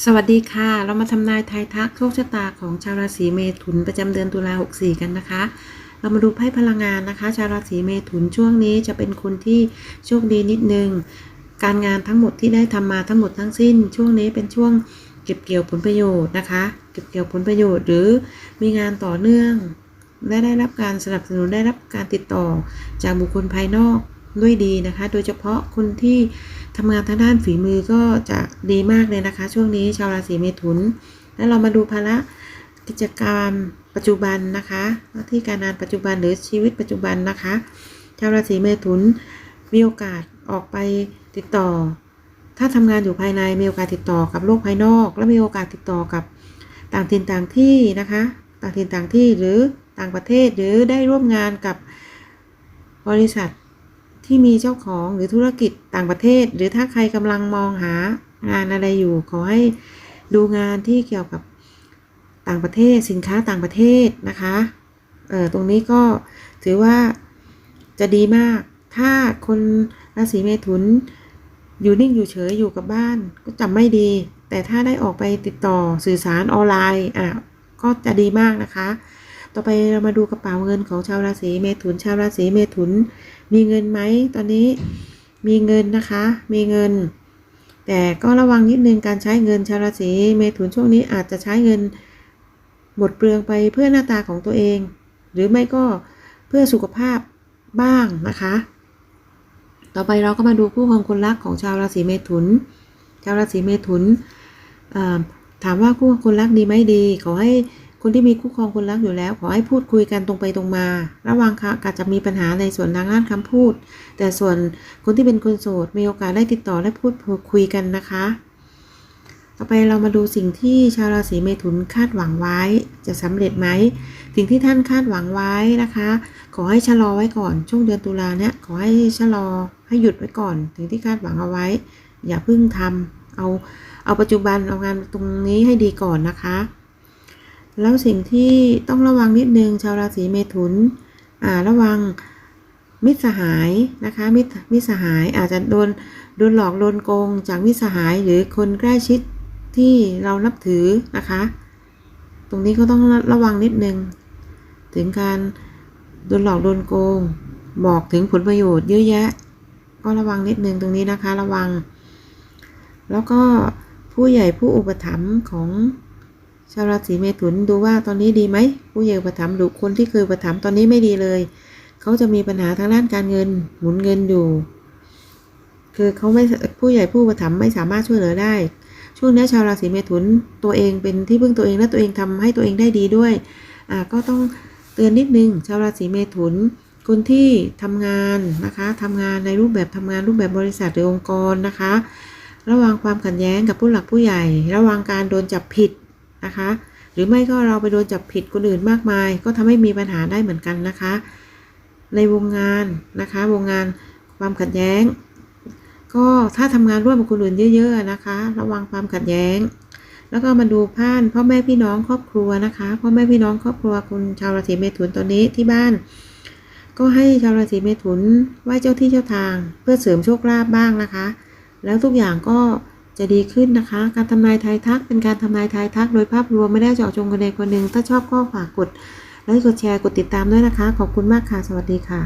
สวัสดีค่ะ เรามาทำนายทายทักโชคชะตาของชาวราศีเมถุนประจำเดือนตุลา64 กันนะคะ เรามาดูไพ่พลังงานนะคะ ชาวราศีเมถุนช่วงนี้จะเป็นคนที่โชคดีนิดนึง การงานทั้งหมดที่ได้ทำมาทั้งหมดทั้งสิ้น ช่วงนี้เป็นช่วงเก็บเกี่ยวผลประโยชน์นะคะ เก็บเกี่ยวผลประโยชน์หรือมีงานต่อเนื่อง และได้รับการสนับสนุนได้รับการติดต่อจากบุคคลภายนอก ด้วยดีนะคะ โดยเฉพาะคนที่ทำงานทางด้านฝีมือก็จะดีมากเลยนะคะ ช่วงนี้ชาวราศีเมถุน แล้วเรามาดูภาระกิจการมปัจจุบันนะคะหน้าที่การงานปัจจุบันหรือชีวิตปัจจุบันนะคะ ชาวราศีเมถุนมีโอกาสออกไปติดต่อ ถ้าทำงานอยู่ภายในมีโอกาสติดต่อกับโลกภายนอก และมีโอกาสติดต่อกับต่างถิ่นต่างที่นะคะ ต่างถิ่นต่างที่หรือต่างประเทศหรือได้ร่วมงานกับบริษัท ที่มีเจ้าของหรือธุรกิจต่างประเทศ หรือถ้าใครกำลังมองหางานอะไรอยู่ ขอให้ดูงานที่เกี่ยวกับต่างประเทศสินค้าต่างประเทศนะคะเออตรงนี้ก็ถือว่าจะดีมาก ถ้าคนราศีเมถุนอยู่นิ่งอยู่เฉยอยู่กับบ้านก็จำไม่ดี แต่ถ้าได้ออกไปติดต่อสื่อสารออนไลน์อะก็จะดีมากนะคะ ต่อไปเรามาดูกระเป๋าเงินของชาวราศีเมถุน ชาวราศีเมถุน มีเงินไหมตอนนี้มีเงินนะคะ มีเงิน แต่ก็ระวังนิดนึงการใช้เงินชาวราศีเมถุนช่วงนี้อาจจะใช้เงินหมดเปลืองไปเพื่อหน้าตาของตัวเอง หรือไม่ก็เพื่อสุขภาพบ้างนะคะ ต่อไปเราก็มาดูคู่ครองคนรักของชาวราศีเมถุน ชาวราศีเมถุนถามว่าคู่ครองคนรักดีไหมดีขอให้ คนที่มีคู่ครองคนรักอยู่แล้ว ขอให้พูดคุยกันตรงไปตรงมา ระวังค่ะอาจจะมีปัญหาในส่วนทางด้านคำพูด แต่ส่วนคนที่เป็นคนโสดมีโอกาสได้ติดต่อและพูดคุยกันนะคะ ต่อไปเรามาดูสิ่งที่ชาวราศีเมถุนคาดหวังไว้ จะสำเร็จไหมสิ่งที่ท่านคาดหวังไว้นะคะ ขอให้ชะลอไว้ก่อน ช่วงเดือนตุลาเนี่ยขอให้ชะลอให้หยุดไว้ก่อนสิ่งที่คาดหวังเอาไว้ อย่าเพิ่งทำเอาเอาปัจจุบันเอางานตรงนี้ให้ดีก่อนนะคะ แล้วสิ่งที่ต้องระวังนิดนึงชาวราศีเมถุนอ่าระวังมิตรสหายนะคะมิตรมิตรสหายอาจจะโดนโดนหลอกโดนโกง จากมิตรสหายหรือคนใกล้ชิดที่เรานับถือนะคะ ตรงนี้ก็ต้องระวังนิดนึง ถึงการโดนหลอกโดนโกง บอกถึงผลประโยชน์เยอะแยะ ก็ระวังนิดนึงตรงนี้นะคะระวัง แล้วก็ผู้ใหญ่ผู้อุปถัมภ์ของ ชาวราศีเมถุนดูว่าตอนนี้ดีไหมผู้ใหญ่อุปถัมหรือคนที่เคยอุปถัมตอนนี้ไม่ดีเลย เขาจะมีปัญหาทางด้านการเงินหมุนเงินอยู่ คือเขาไม่ผู้ใหญ่ผู้อุปถัมไม่สามารถช่วยเหลือได้ ช่วงนี้ชาวราศีเมถุนตัวเองเป็นที่พึ่งตัวเองและตัวเองทำให้ตัวเองได้ดีด้วยอ่าก็ต้องเตือนนิดนึงชาวราศีเมถุนคนที่ทำงานนะคะทำงานในรูปแบบทำงานรูปแบบบริษัทหรือองค์กรนะคะ ระวังความขัดแย้งกับผู้หลักผู้ใหญ่ ระวังการโดนจับผิด นะคะ หรือไม่ก็เราไปโดนจับผิดคนอื่นมากมาย ก็ทำให้มีปัญหาได้เหมือนกันนะคะ ในวงงานนะคะ วงงานความขัดแย้ง ก็ถ้าทำงานร่วมกับคนอื่นเยอะๆนะคะ ระวังความขัดแย้ง แล้วก็มาดูพ่านพ่อแม่พี่น้องครอบครัวนะคะพ่อแม่พี่น้องครอบครัวคุณชาวราศีเมถุนตอนนี้ที่บ้านก็ให้ชาวราศีเมถุนไหว้เจ้าที่เจ้าทาง เพื่อเสริมโชคลาภบ้างนะคะ แล้วทุกอย่างก็ จะดีขึ้นนะคะ การทำนายทายทักเป็นการทำนายทายทัก โดยภาพรวมไม่ได้เจาะจงคนใดคนหนึ่ง ถ้าชอบก็ฝากกดไลค์กดแชร์กดติดตามด้วยนะคะ ขอบคุณมากค่ะ สวัสดีค่ะ